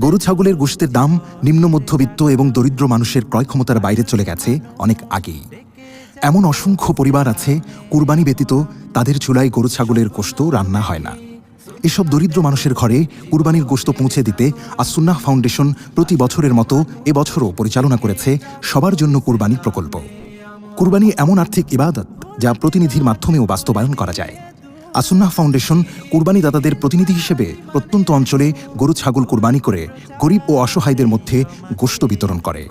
গরু ছাগলের গোশতের দাম নিম্ন মধ্যবিত্ত এবং দরিদ্র মানুষের ক্রয় ক্ষমতার বাইরে চলে গেছে অনেক আগেই। এমন অসংখ্য পরিবার আছে, কুরবানি ব্যতীত তাদের চুলায় গরু ছাগলের গোশত রান্না হয় না। এসব দরিদ্র মানুষের ঘরে কুরবানির গোশত পৌঁছে দিতে আসুন্নাহ ফাউন্ডেশন প্রতি বছরের মতো এবছরও পরিচালনা করেছে সবার জন্য কুরবানি প্রকল্প। কুরবানি এমন আর্থিক ইবাদত যা প্রতিনিধির মাধ্যমেও বাস্তবায়ন করা যায়। আসুন্নাহ ফাউন্ডেশন কুরবানি দাতাদের প্রতিনিধি হিসেবে প্রত্যন্ত অঞ্চলে গরু ছাগল কুরবানি করে গরিব ও অসহায়দের মধ্যে গোশত বিতরণ করে।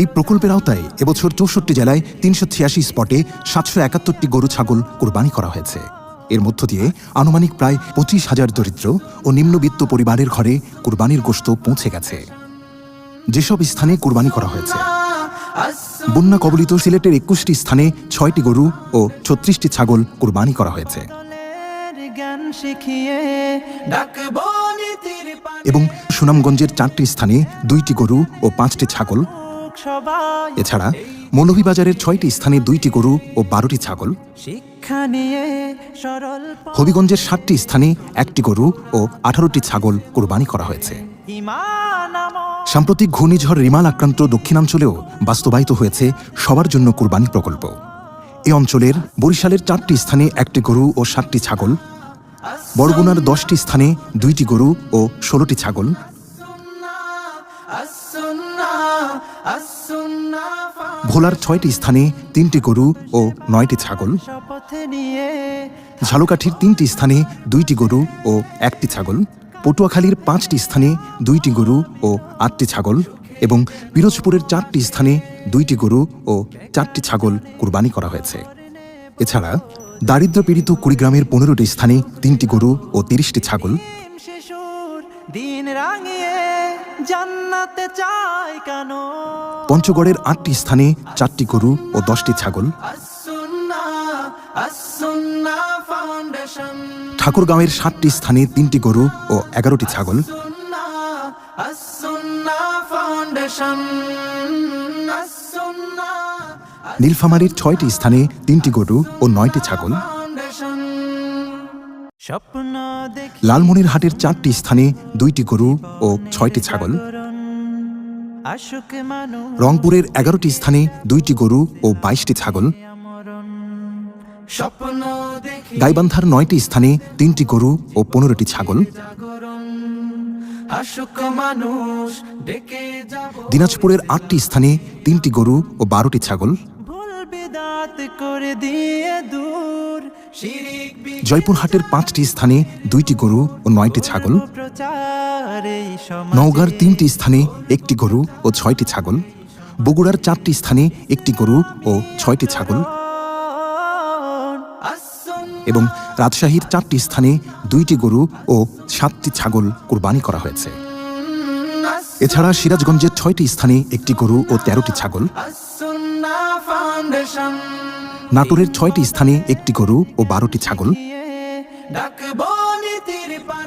এই প্রকল্পের আওতায় এবছর চৌষট্টি জেলায় তিনশো ছিয়াশি স্পটে সাতশো একাত্তরটি গরু ছাগল কুরবানি করা হয়েছে। এর মধ্য দিয়ে আনুমানিক প্রায় পঁচিশ হাজার দরিদ্র ও নিম্নবিত্ত পরিবারের ঘরে কুরবানির গোশত পৌঁছে গেছে। যেসব স্থানে কুরবানি করা হয়েছে, বন্যা কবলিত সিলেটের একুশটি স্থানে ছয়টি গরু ও ছত্রিশটি ছাগল কুরবানি করা হয়েছে। শিখিয়ে ডাকবো এবং সুনামগঞ্জের চারটি স্থানে দুইটি গরু ও পাঁচটি ছাগল। এছাড়া মৌলভীবাজারের ছয়টি স্থানে দুইটি গরু ও বারোটি ছাগল। হবিগঞ্জের ষাটটি স্থানে একটি গরু ও আঠারোটি ছাগল কোরবানি করা হয়েছে। সাম্প্রতিক ঘূর্ণিঝড় রিমাল আক্রান্ত দক্ষিণাঞ্চলেও বাস্তবায়িত হয়েছে সবার জন্য কুরবানি প্রকল্প। এ অঞ্চলের বরিশালের চারটি স্থানে একটি গরু ও সাতটি ছাগল বরগুনার দশটি স্থানে দুইটি গরু ও ষোলোটি ছাগল। ভোলার ছয়টি স্থানে তিনটি গরু ও নয়টি ছাগল। ঝালকাঠির তিনটি স্থানে দুইটি গরু ও একটি ছাগল। পটুয়াখালীর পাঁচটি স্থানে দুইটি গরু ও আটটি ছাগল এবং পিরোজপুরের চারটি স্থানে দুইটি গরু ও চারটি ছাগল কুরবানি করা হয়েছে। এছাড়া দারিদ্র পীড়িত কুড়িগ্রামের পনেরোটি স্থানে তিনটি গরু ও তিরিশটি ছাগল। শিশুর দিন রাঙিয়ে জান্নাতে চাই কেন? পঞ্চগড়ের আটটি স্থানে চারটি গরু ও দশটি ছাগল। ঠাকুরগাঁওয়ের সাতটি স্থানে তিনটি গরু ও এগারোটি ছাগল। ফাউন্ডেশন। নীলফামারীর ছয়টি স্থানে তিনটি গরু ও নয়টি ছাগল। লালমনিরহাটের চারটি স্থানে দুইটি গরু ও ছয়টি ছাগল। রংপুরের এগারোটি স্থানে দুইটি গরু ও বাইশটি ছাগল। গাইবান্ধার নয়টি স্থানে তিনটি গরু ও পনেরোটি ছাগল। দিনাজপুরের আটটি স্থানে তিনটি গরু ও বারোটি ছাগল। বিদাত করে দিয়ে দূর। জয়পুরহাটের পাঁচটি স্থানে দুইটি গরু ও নয়টি ছাগল। নওগাঁর তিনটি স্থানে একটি গরু ও ছয়টি ছাগল। বগুড়ার চারটি স্থানে একটি গরু ও ছয়টি ছাগল। এবং রাজশাহীর চারটি স্থানে দুইটি গরু ও সাতটি ছাগল কুরবানি করা হয়েছে। এছাড়া সিরাজগঞ্জের ছয়টি স্থানে একটি গরু ও তেরোটি ছাগল। নাটোরের ছয়টি স্থানে একটি গরু ও বারোটি ছাগল।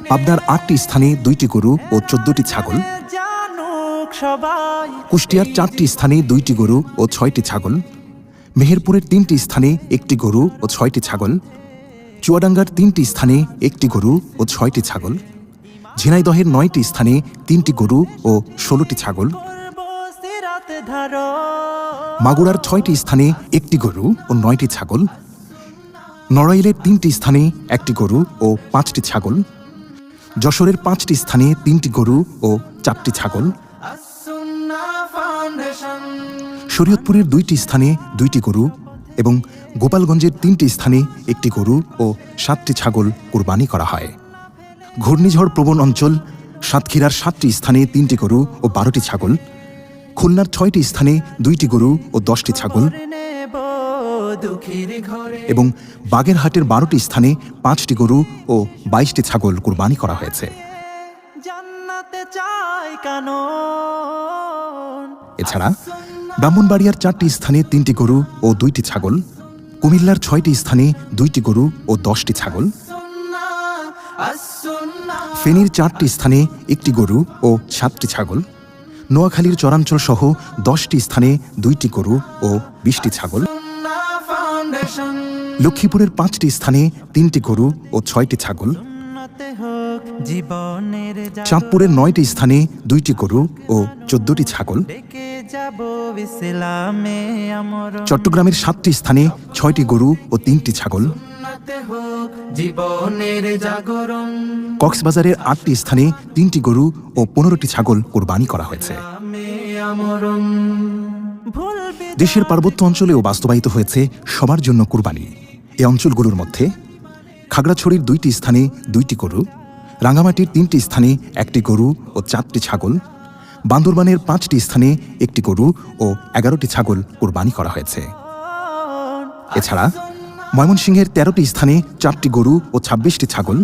পাবনার আটটি স্থানে দুইটি গরু ও চোদ্দটি ছাগল। কুষ্টিয়ার চারটি স্থানে দুইটি গরু ও ছয়টি ছাগল। মেহেরপুরের তিনটি স্থানে একটি গরু ও ছয়টি ছাগল। চুয়াডাঙ্গার তিনটি স্থানে একটি গরু ও ছয়টি ছাগল। ঝিনাইদহের নয়টি স্থানে তিনটি গরু ও ষোলোটি ছাগল। মাগুরার ছয়টি স্থানে একটি গরু ও নয়টি ছাগল নড়াইলের তিনটি স্থানে একটি গরু ও পাঁচটি ছাগল যশোরের পাঁচটি স্থানে তিনটি গরু ও চারটি ছাগল শরীয়তপুরের দুইটি স্থানে দুইটি গরু এবং গোপালগঞ্জের তিনটি স্থানে একটি গরু ও সাতটি ছাগল কুরবানি করা হয়। ঘূর্ণিঝড় প্রবণ অঞ্চল সাতক্ষীরার সাতটি স্থানে তিনটি গরু ও বারোটি ছাগল খুলনার ছয়টি স্থানে দুইটি গরু ও দশটি ছাগল এবং বাগেরহাটের বারোটি স্থানে পাঁচটি গরু ও বাইশটি ছাগল কুরবানি করা হয়েছে। এছাড়া ব্রাহ্মণবাড়িয়ার চারটি স্থানে তিনটি গরু ও দুইটি ছাগল কুমিল্লার ছয়টি স্থানে দুইটি গরু ও দশটি ছাগল ফেনীর চারটি স্থানে একটি গরু ও সাতটি ছাগল নোয়াখালীর চরাঞ্চল সহ দশটি স্থানে দুইটি গরু ও বিশটি ছাগল। লক্ষ্মীপুরের পাঁচটি স্থানে তিনটি গরু ও ছয়টি ছাগল। চাঁদপুরের নয়টি স্থানে দুইটি গরু ও চোদ্দটি ছাগল। চট্টগ্রামের সাতটি স্থানে ছয়টি গরু ও তিনটি ছাগল। নাতে হোক জীবনের জাগরণ। কক্সবাজারের আটটি স্থানে তিনটি গরু ও পনেরোটি ছাগল কোরবানি করা হয়েছে। দেশের পার্বত্য অঞ্চলেও বাস্তবায়িত হয়েছে সবার জন্য কুরবানি। এই অঞ্চলগুলোর মধ্যে খাগড়াছড়ির দুইটি স্থানে দুইটি গরু রাঙামাটির তিনটি স্থানে একটি গরু ও চারটি ছাগল বান্দরবানের পাঁচটি স্থানে একটি গরু ও এগারোটি ছাগল কোরবানি করা হয়েছে। এছাড়া ময়মনসিংহের তেরোটি স্থানে চারটি গরু ও ছাব্বিশটি ছাগল।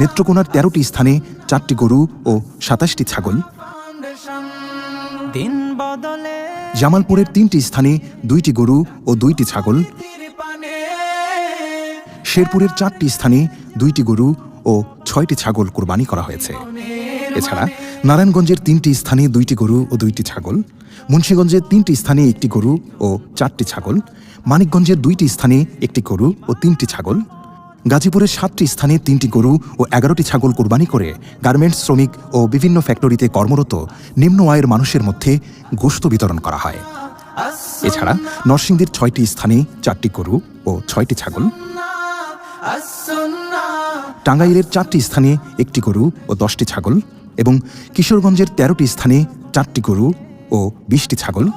নেত্রকোনার তেরোটি স্থানে চারটি গরু ও সাতাশটি ছাগল। জামালপুরের তিনটি স্থানে দুইটি গরু ও দুইটি ছাগল। শেরপুরের চারটি স্থানে দুইটি গরু ও ছয়টি ছাগল কোরবানি করা হয়েছে। এছাড়া নারায়ণগঞ্জের তিনটি স্থানে দুইটি গরু ও দুইটি ছাগল মুন্সীগঞ্জের তিনটি স্থানে একটি গরু ও চারটি ছাগল মানিকগঞ্জের দুইটি স্থানে একটি গরু ও তিনটি ছাগল, গাজীপুরের সাতটি স্থানে তিনটি গরু ও এগারোটি ছাগল কোরবানি করে গার্মেন্টস শ্রমিক ও বিভিন্ন ফ্যাক্টরিতে কর্মরত নিম্ন আয়ের মানুষের মধ্যে গোশত বিতরণ করা হয়। এছাড়া নরসিংদীর ছয়টি স্থানে চারটি গরু ও ছয়টি ছাগল, টাঙ্গাইলের চারটি স্থানে একটি গরু ও দশটি ছাগল এবং কিশোরগঞ্জের তেরোটি স্থানে চারটি গরু ও বিশটি ছাগল।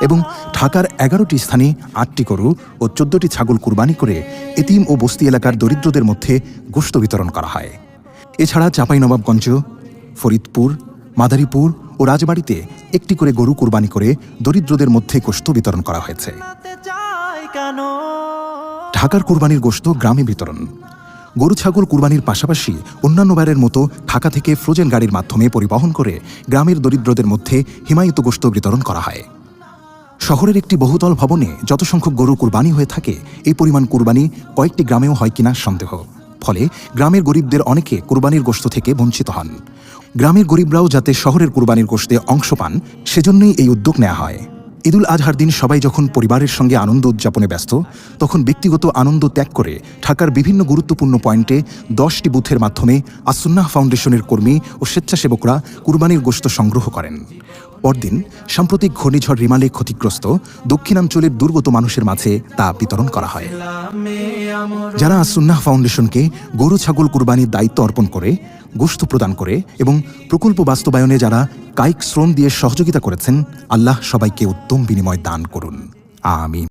এবং ঢাকার এগারোটি স্থানে আটটি গরু ও চোদ্দটি ছাগল কুরবানি করে এতিম ও বস্তি এলাকার দরিদ্রদের মধ্যে গোশত বিতরণ করা হয়। এছাড়া চাঁপাইনবাবগঞ্জ, ফরিদপুর, মাদারীপুর ও রাজবাড়িতে একটি করে গরু কুরবানি করে দরিদ্রদের মধ্যে গোস্ত বিতরণ করা হয়েছে। ঢাকার কুরবানির গোস্ত গ্রামে বিতরণ। গরু ছাগল কুরবানির পাশাপাশি অন্যান্য বারের মতো ঢাকা থেকে ফ্রোজেন গাড়ির মাধ্যমে পরিবহন করে গ্রামের দরিদ্রদের মধ্যে হিমায়িত গোশত বিতরণ করা হয়। শহরের একটি বহুতল ভবনে যত সংখ্যক গরু কুরবানি হয়ে থাকে, এই পরিমাণ কুরবানি কয়েকটি গ্রামেও হয় কিনা সন্দেহ। ফলে গ্রামের গরিবদের অনেকে কুরবানির গোশত থেকে বঞ্চিত হন। গ্রামের গরিবরাও যাতে শহরের কুরবানির গোশতে অংশ পান, সেজন্যই এই উদ্যোগ নেওয়া হয়। ঈদুল আজহার দিন সবাই যখন পরিবারের সঙ্গে আনন্দ উদযাপনে ব্যস্ত, তখন ব্যক্তিগত আনন্দ ত্যাগ করে ঢাকার বিভিন্ন গুরুত্বপূর্ণ পয়েন্টে দশটি বুথের মাধ্যমে আসুন্নাহ ফাউন্ডেশনের কর্মী ও স্বেচ্ছাসেবকরা কুরবানির গোস্ত সংগ্রহ করেন। পরদিন, সাম্প্রতিক ঘূর্ণিঝড় রিমালে ক্ষতিগ্রস্ত, দক্ষিণাঞ্চলের দুর্গত মানুষের মাঝে তা বিতরণ করা হয়। যারা সুন্নাহ ফাউন্ডেশনকে গরু ছাগল কুরবানির দায়িত্ব অর্পণ করে গোস্ত প্রদান করে এবং প্রকল্প বাস্তবায়নে যারা কায়িক শ্রম দিয়ে সহযোগিতা করেছেন, আল্লাহ সবাইকে উত্তম বিনিময় দান করুন। আমিন।